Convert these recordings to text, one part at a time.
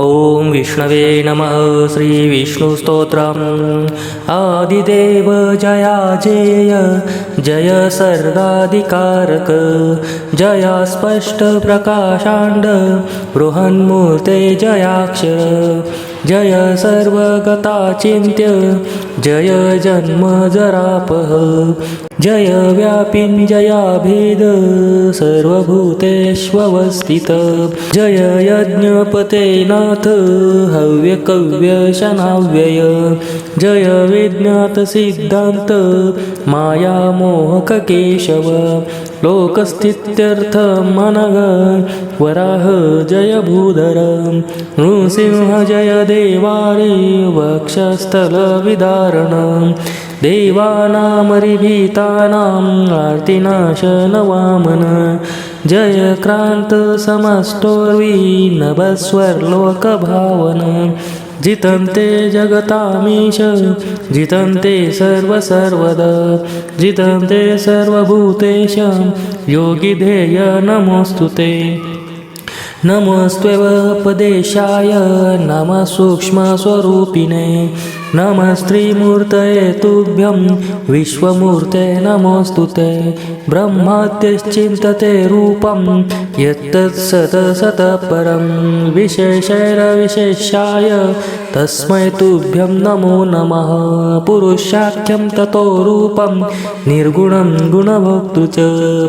ॐ विष्णवे नमः श्रीविष्णुस्तोत्रम् आदिदेव जया जेय जय सर्गाधिकारक जया स्पष्टप्रकाशाण्ड बृहन्मूर्ते जयाक्षर जय सर्वगताचिन्त्य जय जन्मजरापः जय व्यापिञ्जयाभेद सर्वभूतेष्वस्थित। जय यज्ञपते नाथ हव्यकव्यशनाव्यय जय मायामोहककेशव लोकस्थित्यर्थं मनग वराह जय भूधर नृसिंह जय देवारे वक्षस्थलविदारण देवानामरिभीतानाम् आर्तिनाशनवामन जय क्रान्त समस्तोर्वी नभस्वर्लोकभावन जितन्ते जगतामीश जितन्ते सर्वसर्वदा जितन्ते सर्वभूतेश योगिधेय नमोऽस्तु ते। नमस्त्वपदेशाय नमः सूक्ष्मस्वरूपिणे। नमस्त्रीमूर्तये तुभ्यं विश्वमूर्ते नमोऽस्तु ते ब्रह्माद्यश्चिन्तते रूपं यत्तत्सतसतः परं विशेषैरविशेषाय तस्मै तुभ्यं नमो नमः पुरुषाख्यं ततो रूपं निर्गुणं गुणभोक्तु च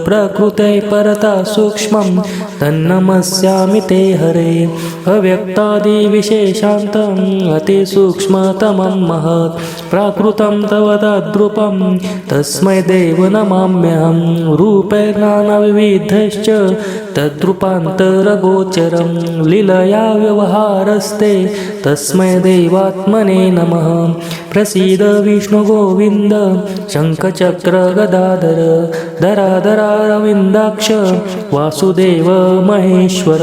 प्रकृते परता सूक्ष्मं तन्नमस्यामि ते हरे अव्यक्तादिविशेषान्तम् महत् प्राकृतं तव तद्रूपं तस्मै देव नमाम्यहं। रूपे नानाविविधश्च तद्रूपान्तरगोचरं लीलया व्यवहारस्ते तस्मै देवात्मने नमः। प्रसीद विष्णुगोविन्द शङ्खचक्रगदाधर धराधरारविन्दाक्ष वासुदेव महेश्वर।